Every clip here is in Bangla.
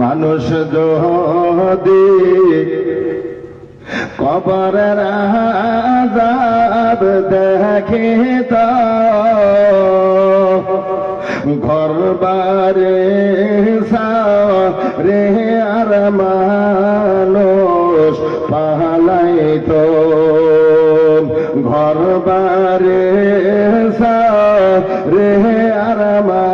মানুষ যদি কবরের আজাব দেখিত ঘর বারে রে আর মানুষ পালাইত ঘর বারে রে আর মানুষ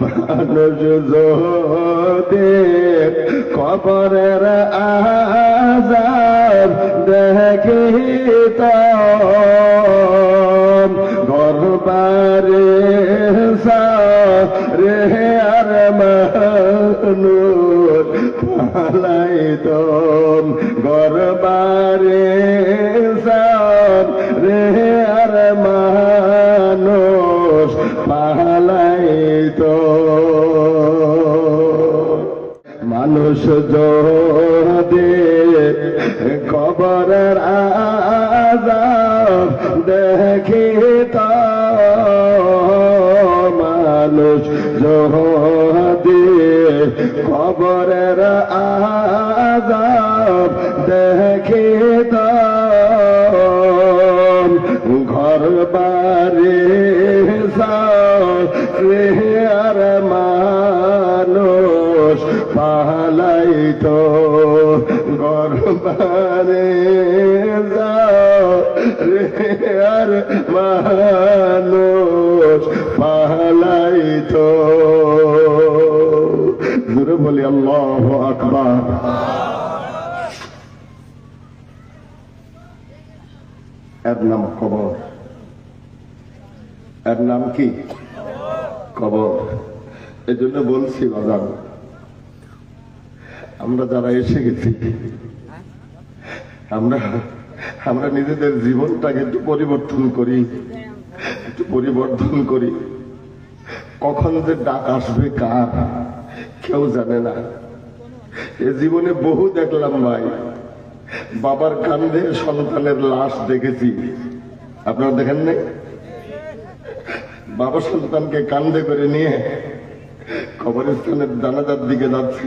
মানুষ যদি কবরের আজাব দেখিত গর্বারে রে আর মানুষ পালাইত গর্বারে মানুষ যদি খবরের আজাব দেখিত মানুষ যদি খবরের আজাব দেখিত ঘর বাড়ি পালাইত গর্বারে রে আর মানুষ পালাইত দূরে বলি, আল্লাহ এর নাম কবর। এর নাম কি? কবর। এই জন্য বলছি বাজার আমরা যারা এসে গেছি, আমরা আমরা নিজেদের জীবনটাকে একটু পরিবর্তন করি, একটু পরিবর্তন করি। কখন যে ডাক আসবে, কার, কেউ জানে না। এ জীবনে বহু দেখলাম ভাই। বাবার কান্দে সন্তানের লাশ দেখেছি। আপনারা দেখেন নাই? বাবা সন্তানকে কান্দে করে নিয়ে কবরস্থানের জানাজার দিকে যাচ্ছে।